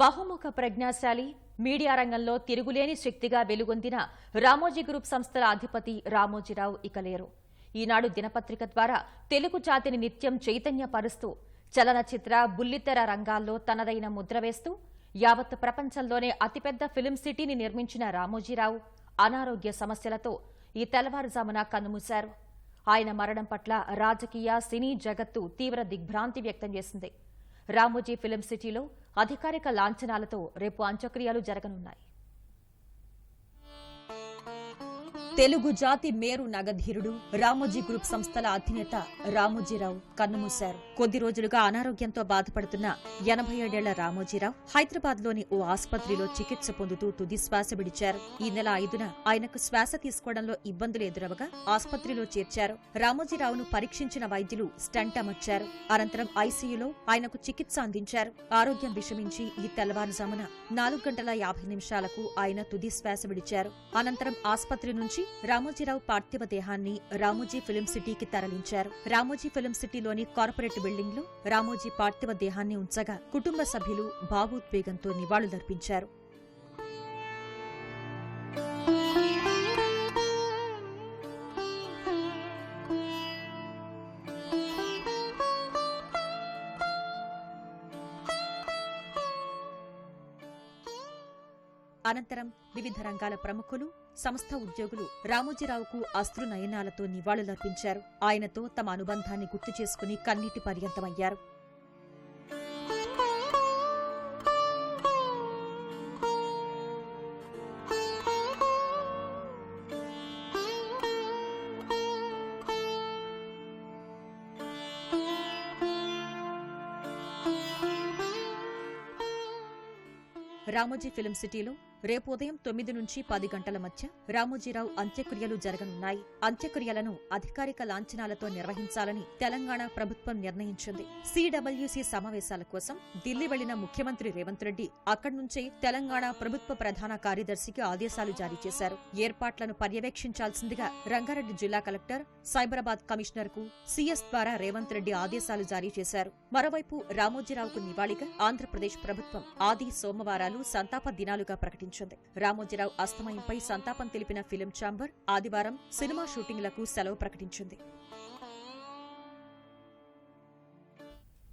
బహుముఖ ప్రజ్ఞాశాలి మీడియా రంగంలో తిరుగులేని శక్తిగా వెలుగొందిన రామోజీ గ్రూప్ సంస్థల అధిపతి రామోజీరావు ఇక లేరు ఈనాడు దినపత్రిక ద్వారా తెలుగు జాతిని నిత్యం చైతన్యపరుస్తూ చలనచిత్ర బుల్లితెర రంగాల్లో తనదైన ముద్ర వేస్తూ యావత్ ప్రపంచంలోనే అతిపెద్ద ఫిలిం సిటీని నిర్మించిన రామోజీరావు అనారోగ్య సమస్యలతో ఈ తెల్లవారుజామున కన్నుమూశారు. ఆయన మరణం పట్ల రాజకీయ సినీ జగత్తు తీవ్ర దిగ్భ్రాంతి వ్యక్తం చేసింది. రామోజీ ఫిలిం సిటీలో అధికారిక లాంఛనాలతో రేపు అంత్యక్రియలు జరగనున్నాయి. తెలుగు జాతి మేరు నగధీరుడు రామోజీ గ్రూప్ సంస్థల అధినేత రామోజీరావు కన్నుమూశారు. కొద్ది రోజులుగా అనారోగ్యంతో బాధపడుతున్న ఎనభై ఏడేళ్ళ రామోజీరావు హైదరాబాద్లోని ఓ ఆసుపత్రిలో చికిత్స పొందుతూ తుది శ్వాస విడిచారు. ఈ నెల ఐదున ఆయనకు శ్వాస తీసుకోవడంలో ఇబ్బందులు ఎదురవగా ఆసుపత్రిలో చేర్చారు. రామోజీరావును పరీక్షించిన వైద్యులు స్టంట్ అమర్చారు. అనంతరం ఐసీయూలో ఆయనకు చికిత్స అందించారు. ఆరోగ్యం విషమించి ఈ తెల్లవారుజామున నాలుగు గంటల యాభై నిమిషాలకు ఆయన తుది శ్వాస విడిచారు. అనంతరం ఆసుపత్రి నుంచి రామోజీరావు పార్థివ దేహాన్ని రామోజీ ఫిలిం సిటీకి తరలించారు. రామోజీ ఫిలిం సిటీలోని కార్పొరేట్ బిల్డింగ్లో రామోజీ పార్థివ దేహాన్ని ఉంచగా కుటుంబ సభ్యులు భావోద్వేగంతో నివాళులర్పించారు. అనంతరం వివిధ రంగాల ప్రముఖులు సంస్థ ఉద్యోగులు రామోజీరావుకు అస్త్రు నయనాలతో నివాళులర్పించారు. ఆయనతో తమ అనుబంధాన్ని గుర్తు చేసుకుని కన్నీటి పర్యంతమయ్యారు. రామోజీ ఫిలిం సిటీలో రేపు ఉదయం తొమ్మిది నుంచి పది గంటల మధ్య రామోజీరావు అంత్యక్రియలు జరగనున్నాయి. అంత్యక్రియలను అధికారిక లాంఛనాలతో నిర్వహించాలని తెలంగాణ ప్రభుత్వం నిర్ణయించింది. సిడబ్ల్యూసీ సమావేశాల కోసం ఢిల్లీ వెళ్ళిన ముఖ్యమంత్రి రేవంత్ రెడ్డి అక్కడి నుంచే తెలంగాణ ప్రభుత్వ ప్రధాన కార్యదర్శికి ఆదేశాలు జారీ చేశారు. ఏర్పాట్లను పర్యవేక్షించాల్సిందిగా రంగారెడ్డి జిల్లా కలెక్టర్ సైబరాబాద్ కమిషనర్కు సీఎస్ ద్వారా రేవంత్ రెడ్డి ఆదేశాలు జారీ చేశారు. మరోవైపు రామోజీరావుకు నివాళిగా ఆంధ్రప్రదేశ్ ప్రభుత్వం ఆది సోమవారాలు సంతాప దినాలుగా ప్రకటించింది. రామోజీరావు అస్తమయంపై సంతాపం తెలిపిన ఫిలిం ఛాంబర్ ఆదివారం సినిమా షూటింగ్లకు సెలవు ప్రకటించింది.